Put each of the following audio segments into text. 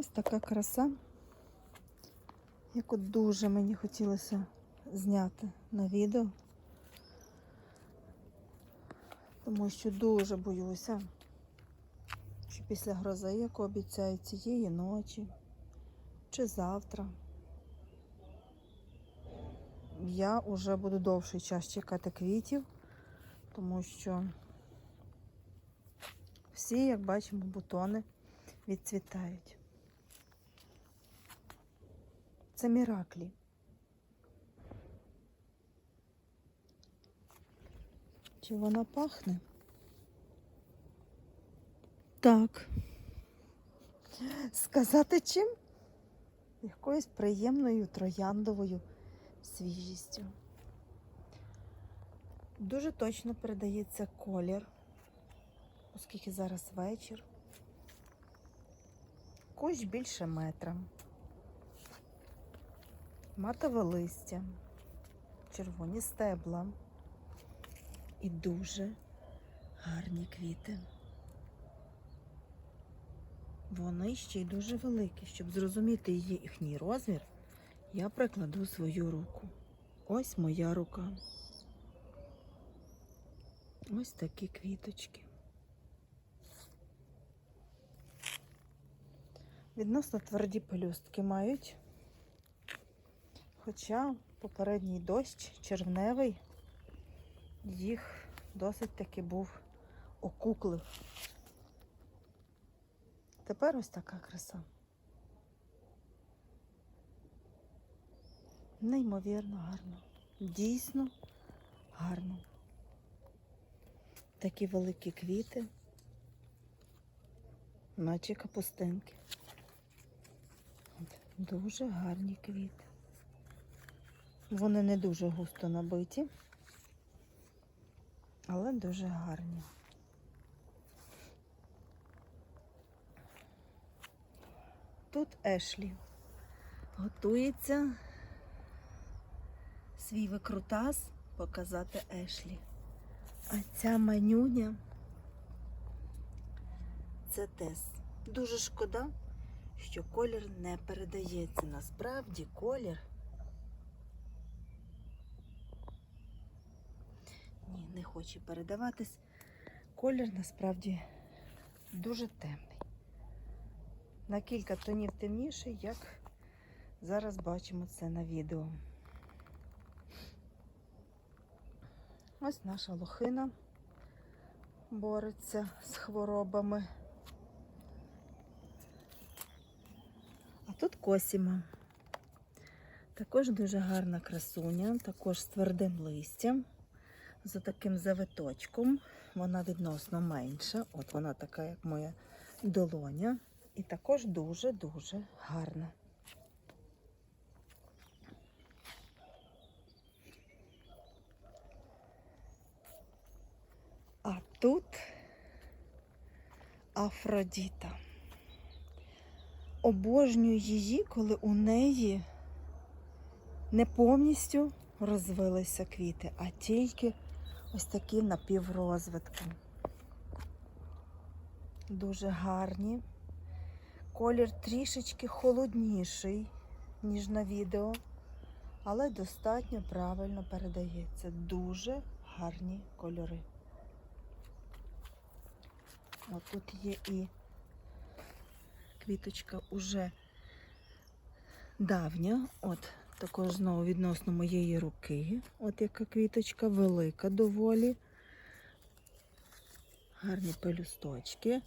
Ось така краса, яку дуже мені хотілося зняти на відео, тому що дуже боюся, що після грози, яку обіцяють цієї ночі чи завтра, я вже буду довший час чекати квітів, тому що всі, як бачимо, бутони відцвітають. Це міраклі. Чи вона пахне? Так. Сказати чим? Якоюсь приємною трояндовою свіжістю. Дуже точно передається колір, оскільки зараз вечір. Кущ більше метра. Матове листя, червоні стебла і дуже гарні квіти. Вони ще й дуже великі. Щоб зрозуміти їхній розмір, я прикладу свою руку. Ось моя рука. Ось такі квіточки. Відносно тверді пелюстки мають. Хоча попередній дощ червневий їх досить таки був окуклив. Тепер ось така краса. Неймовірно гарно. Дійсно гарно. Такі великі квіти, наче капустинки. Дуже гарні квіти. Вони не дуже густо набиті, але дуже гарні. Тут Ешлі готується свій викрутас показати Ешлі. А ця манюня це Тес. Дуже шкода, що колір не передається. Насправді колір. Ні, не хоче передаватись. Колір насправді дуже темний. На кілька тонів темніший, як зараз бачимо це на відео. Ось наша лохина бореться з хворобами. А тут косіма. Також дуже гарна красуня, також з твердим листям, за таким завиточком. Вона відносно менша. От вона така, як моя долоня. І також дуже-дуже гарна. А тут Афродіта. Обожнюю її, коли у неї не повністю розвилися квіти, а тільки ось такі напіврозвитку. Дуже гарні. Колір трішечки холодніший, ніж на відео, але достатньо правильно передається. Дуже гарні кольори. От тут є і квіточка уже давня. От також знову відносно моєї руки. От яка квіточка велика доволі. Гарні пелюсточки.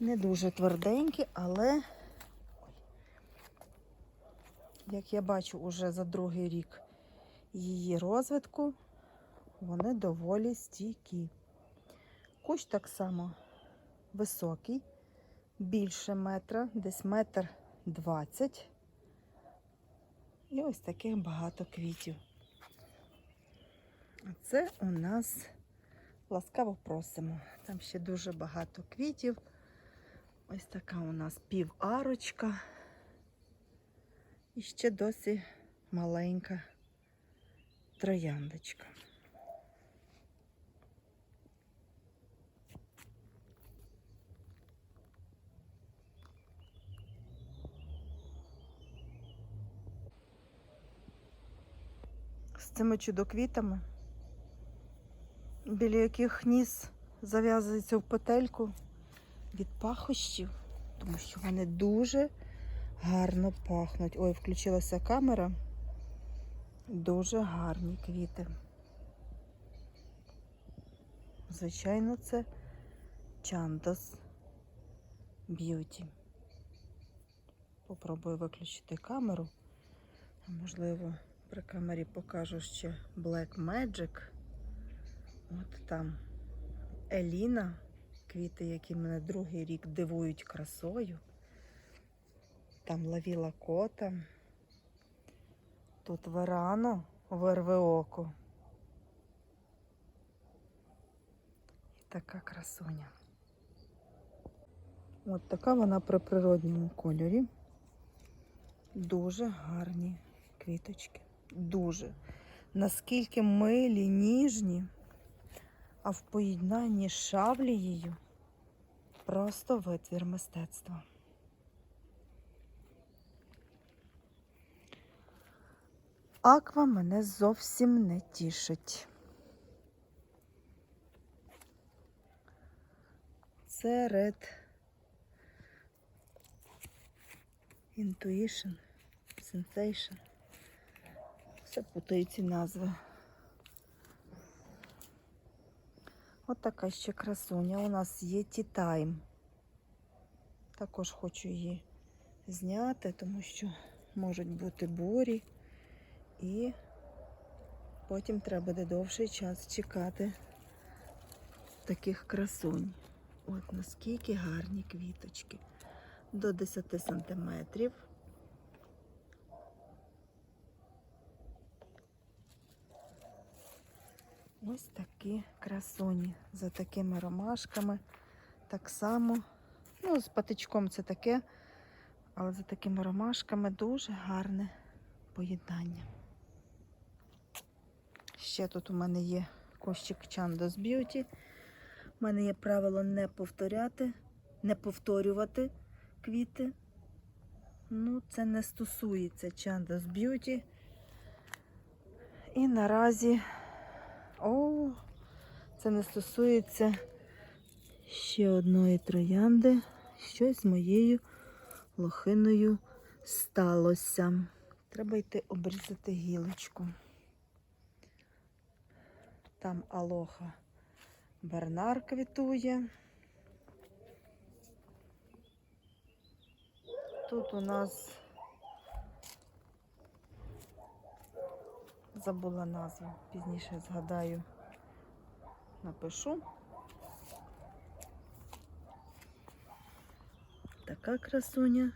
Не дуже тверденькі, але, як я бачу, уже за другий рік її розвитку, вони доволі стійкі. Кущ так само високий, більше метра, десь метр двадцять. І ось таких багато квітів. А це у нас ласкаво просимо. Там ще дуже багато квітів. Ось така у нас піварочка. І ще досі маленька трояндочка. Цими чудоквітами, біля яких ніс зав'язується в петельку від пахощів, тому що вони дуже гарно пахнуть. Ой, включилася камера. Дуже гарні квіти. Звичайно, це Чандос Б'юті. Попробую виключити камеру. Можливо, при камері покажу ще Black Magic. От там Еліна, квіти, які мене другий рік дивують красою. Там лавіла кота. Тут верано вирве око. І така красуня. От така вона при природньому кольорі. Дуже гарні квіточки. Дуже. Наскільки милі, ніжні, а в поєднанні з шавлією просто витвір мистецтва. Аква мене зовсім не тішить. Це Red Intuition, Sensation. Все путають ці назви. От така ще красуня. У нас є Time. Також хочу її зняти, тому що можуть бути бурі. І потім треба буде довший час чекати таких красунь. От наскільки гарні квіточки. До 10 сантиметрів. Ось такі красуні за такими ромашками. Так само, ну, з патичком це таке, але за такими ромашками дуже гарне поєднання. Ще тут у мене є кощик Chandos Beauty. У мене є правило не повторяти, не повторювати квіти. Ну, це не стосується Chandos Beauty. І наразі, о, це не стосується ще одної троянди. Щось моєю лохиною сталося. Треба йти обрізати гілочку. Там алоха Бернар квітує. Тут у нас забула назву, пізніше згадаю, напишу. Така красуня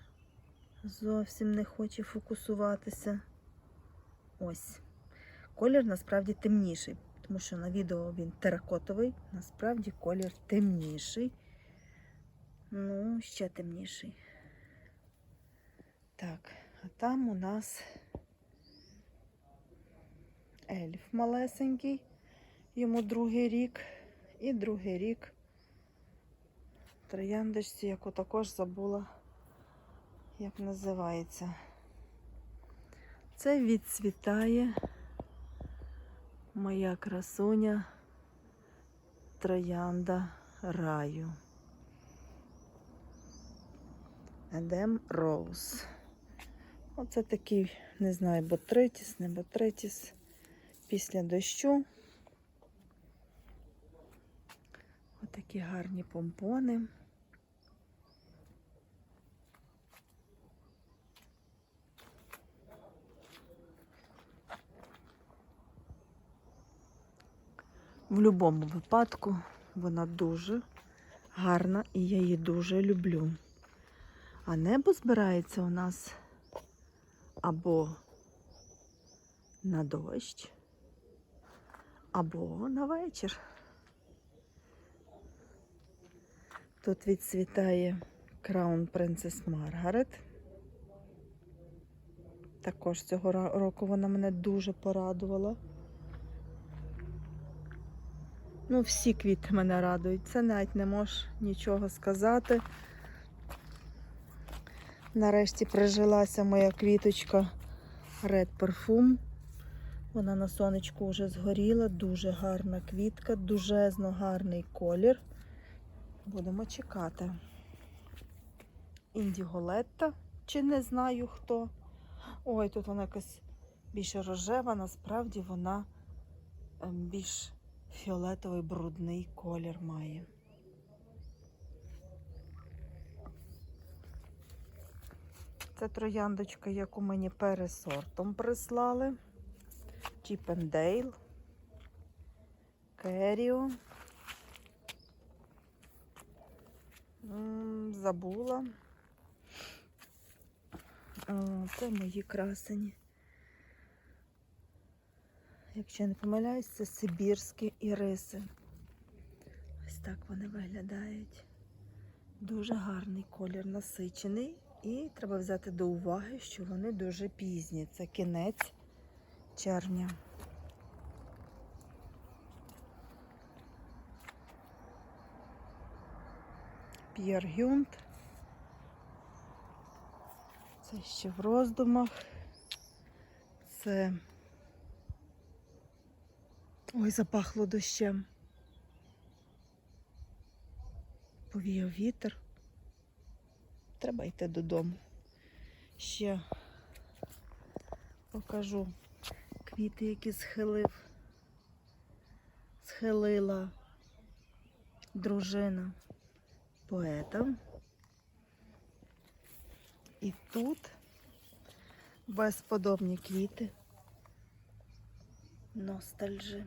зовсім не хоче фокусуватися. Ось. Колір насправді темніший, тому що на відео він теракотовий, насправді колір темніший. Ну, ще темніший. Так, а там у нас ельф малесенький, йому другий рік. І другий рік трояндочці, яку також забула, як називається. Це відцвітає моя красуня троянда раю. Едем Роуз. Оце такий, не знаю, ботритіс, не ботритіс після дощу. Отакі гарні помпони. В будь-якому випадку вона дуже гарна і я її дуже люблю. А небо збирається у нас або на дощ, або на вечір. Тут відцвітає Краун Принцес Маргарет. Також цього року вона мене дуже порадувала. Ну, всі квіти мене радують. Це навіть не можеш нічого сказати. Нарешті прижилася моя квіточка Red Parfum. Вона на сонечку вже згоріла, дуже гарна квітка, дужезно гарний колір. Будемо чекати. Індіголетта, чи не знаю хто. Ой, тут вона якась більш рожева, насправді вона ем, більш фіолетовий брудний колір має. Це трояндочка, яку мені пересортом прислали. Чіпендейл, Керіо. Забула. Це мої красені. Якщо я не помиляюсь, це сибірські іриси. Ось так вони виглядають. Дуже гарний колір насичений. І треба взяти до уваги, що вони дуже пізні. Це кінець червня. П'єр Гюнт. Це ще в роздумах. Це. Ой, запахло дощем. Повіяв вітер. Треба йти додому. Ще покажу квіти, які схилив, схилила дружина поета. І тут безподобні квіти. Ностальжі.